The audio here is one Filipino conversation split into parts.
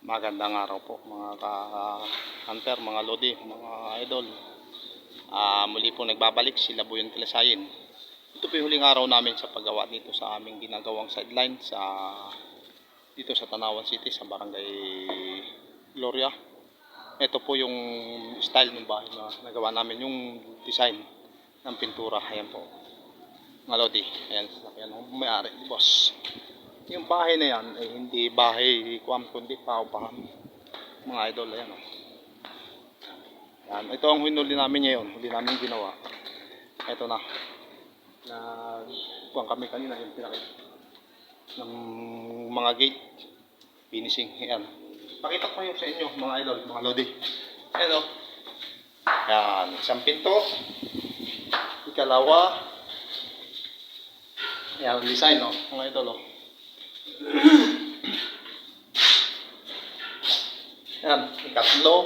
Magandang araw po mga ka-hunter, mga lodi, mga idol. Ah, muli po nagbabalik sila Buyon Tilasayin. Ito po yung huling araw namin sa paggawa dito sa aming ginagawang sideline sa dito sa Tanawan City sa Barangay Gloria. Ito po yung style ng bahay na nagawa namin, yung design ng pintura. Ayan po. Mga lodi, ayan, ayan, may-ari, boss. Yung bahay na yan ay hindi bahay kuam kundi paupahan. Mga idol, ayan oh. Yan, ito ang hinuli namin ngayon, huli namin ginawa. Ito na. Na kuang kami kanina yung pinakita ng mga gate finishing. Ayan. Pakita ko yung sa inyo mga idol, mga lodi. Oh. Yan, isang pinto. Ikalawa. Yan, design oh, mga idol oh. Yan, ikatlo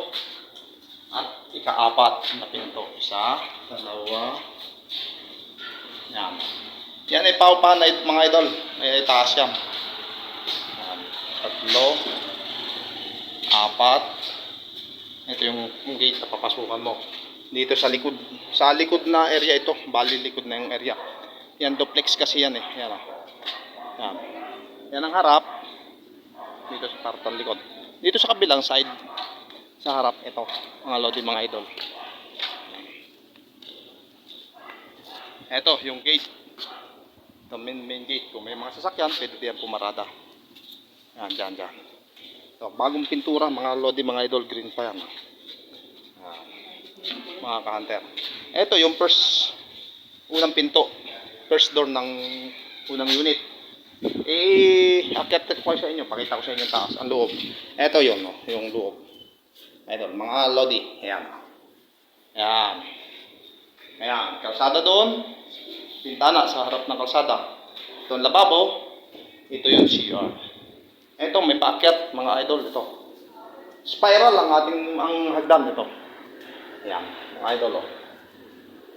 at ikaapat na pinto. Isa, dalawa, yan. Yan ay paupahan na mga idol. Ay itaas yan. Yan, tatlo, apat. Ito yung, yung gate na papasukan mo. Dito sa likod. Sa likod na area ito. Bali likod na yung area. Yan, duplex kasi yan eh. Yan ah. Yan. Yan ang harap. Dito sa karton likod. Dito sa kabilang side. Sa harap, ito. Mga lodi, mga idol. Ito, yung gate. Ito, main, main gate. Kung may mga sasakyan, pwede diyan pumarada. Yan, dyan, dyan. Ito, bagong pintura, mga lodi, mga idol. Green pa yan. Yan. Mga ka-hunter. Ito, yung first, unang pinto. First door ng unang unit. Eh, akyat ko sa inyo. Pakita ko sa inyo taas. Ang loob. Ito yun, no? yung loob. Ito, mga lodi. Ayan. Ayan. Ayan. Kalsada doon. Pintana sa harap ng kalsada. Ito lababo. Ito yung CR. Ito, may paakyat, mga idol. Ito. Spiral ang ating ang hagdan ito. Ayan, mga idol. Oh.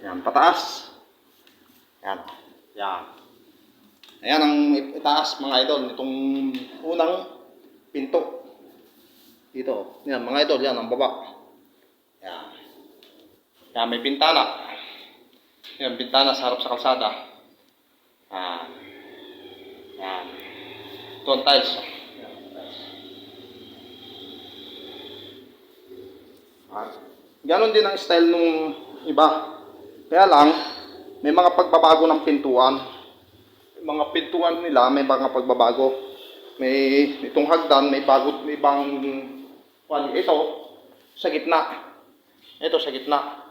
Ayan, pataas. Ayan. Ayan. Ayan ang itaas mga idol nitong unang pinto. Dito. Yan mga idol, yan ang baba. Yan. Yan may bintana. Yan bintana sa harap sa kalsada. Yan. Yan. Ito ang tiles. Ganon din ang style nung iba. Kaya lang, may mga pagbabago ng pintuan mga pintuan nila may mga pagbabago. May itong hagdan, may bago, may ibang kwan ito sa gitna. Ito sa gitna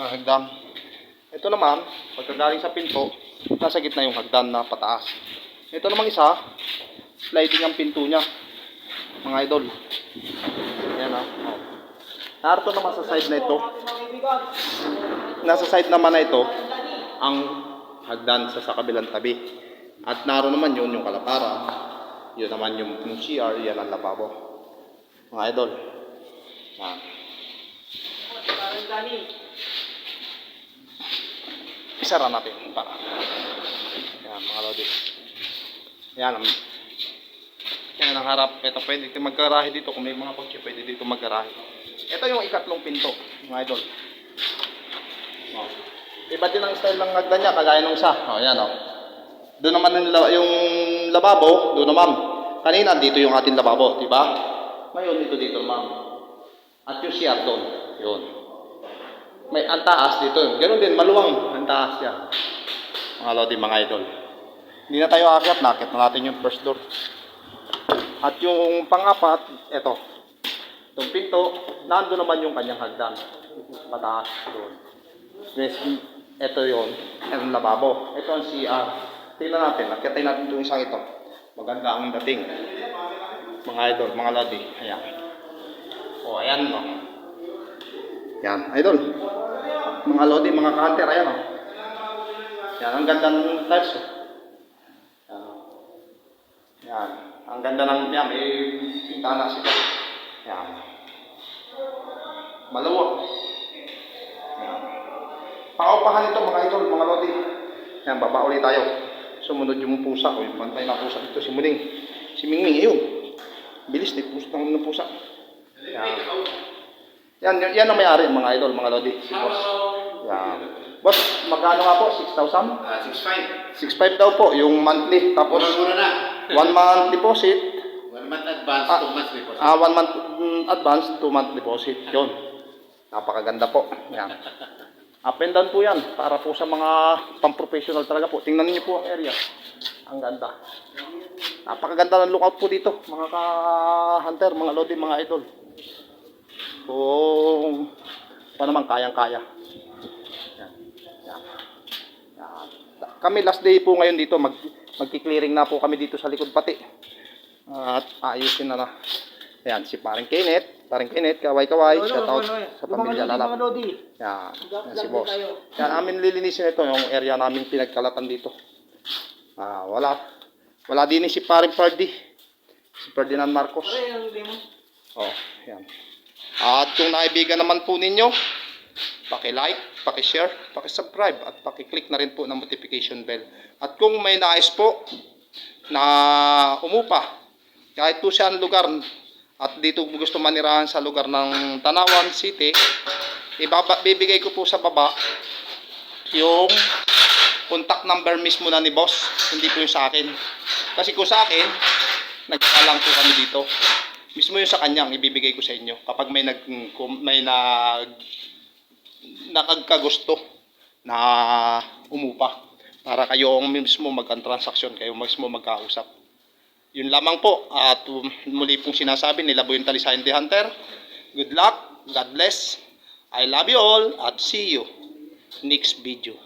ng hagdan. Ito naman, pagkagaling sa pinto, nasa gitna yung hagdan na pataas. Ito namang isa, sliding ang pinto niya. Mga idol. Ayan ah. Oh. Narito naman sa side na ito. Nasa side naman na ito, ang hagdan sa, sa kabilang tabi. At naroon naman yun, yung kalapara. Yun naman yung, yung CR, yan ang lababo. Mga idol. Yan. Isara natin para. Yan, mga lodi. Yan ang yan ang harap. Ito pwede dito magkarahe dito. Kung may mga kotse, pwede dito magkarahe. Ito yung ikatlong pinto, mga idol. Oh. Iba din ang style ng hagdan niya, kagaya nung isa. Oh, yan oh. Doon naman yung, yung lababo, doon naman. Kanina, dito yung ating lababo, di ba? Ngayon, dito dito naman. At yung CR doon, yun. May ang taas dito. Ganun din, maluwang ang yan. Mga lodi, mga idol. Hindi na tayo akyat, nakit na natin yung first door. At yung pang-apat, eto. Itong pinto, nando naman yung kanyang hagdan. Pataas doon. Yes, ito yon ang lababo. Ito ang CR. Tingnan natin, nakitay natin itong isang ito. Maganda ang dating. Mga idol, mga lodi. Ayan. O, ayan no. Yan, idol. Mga lodi, mga kanter, ayan o. Yan, ang ganda ng tiles o. Yan. Yan. Ang ganda ng, yan, may pintana siya. Yan. Maluwag. Yan. Paupahan ito mga idol, mga lodi. Yan, baba ulit tayo. Sumunod yung pusa ko, yung pantay na pusa dito, si Muning. Si Mingming, ayun. Bilis ni pusa. ng, pusa. Yan. Yan, yan, ang may-ari mga idol, mga lodi. Si boss. Yan. Boss, magkano nga po? 6,000? Ah, 6.5. 6,500 daw po, yung monthly. Tapos, Mura-mura na. one month deposit. One month advance, Ah, two months deposit. Ah, one month mm, advance, two month deposit. Yun. Napakaganda po. Yan. Up and down po yan. Para po sa mga pang-professional talaga po. Tingnan niyo po ang area. Ang ganda. Napakaganda ng lookout po dito. Mga ka-hunter, mga lodi, mga idol. Kung pa naman kayang-kaya. Yan. Kami last day po ngayon dito. Mag, magki-clearing na po kami dito sa likod pati. At ayusin na na. Ayan, si paring Kenneth. Paring Kenneth, kaway-kaway. Shout out sa pamilya lalap. Yan, yan si boss. Yan, amin lilinisin ito yung area namin pinagkalatan dito. Ah, wala. Wala din si paring Pardy. Si Ferdinand Marcos. Oh, yan. At kung naibigan naman po ninyo, paki-like, paki-share, paki-subscribe at paki-click na rin po ng notification bell. At kung may nais po na umupa, kahit po saan lugar at dito gusto manirahan sa lugar ng Tanawan City, ibaba, bibigay ko po sa baba yung contact number mismo na ni boss, hindi po yung sa akin. Kasi kung sa akin, nagkakalang po kami dito. Mismo yung sa kanyang ibibigay ko sa inyo kapag may nag may nag nakagkagusto na umupa para kayo ang mismo magkan-transaction kayo mismo magkausap. Yun lamang po at um, muli pong sinasabi nila Boy Talisayan the Hunter. Good luck, God bless. I love you all at see you next video.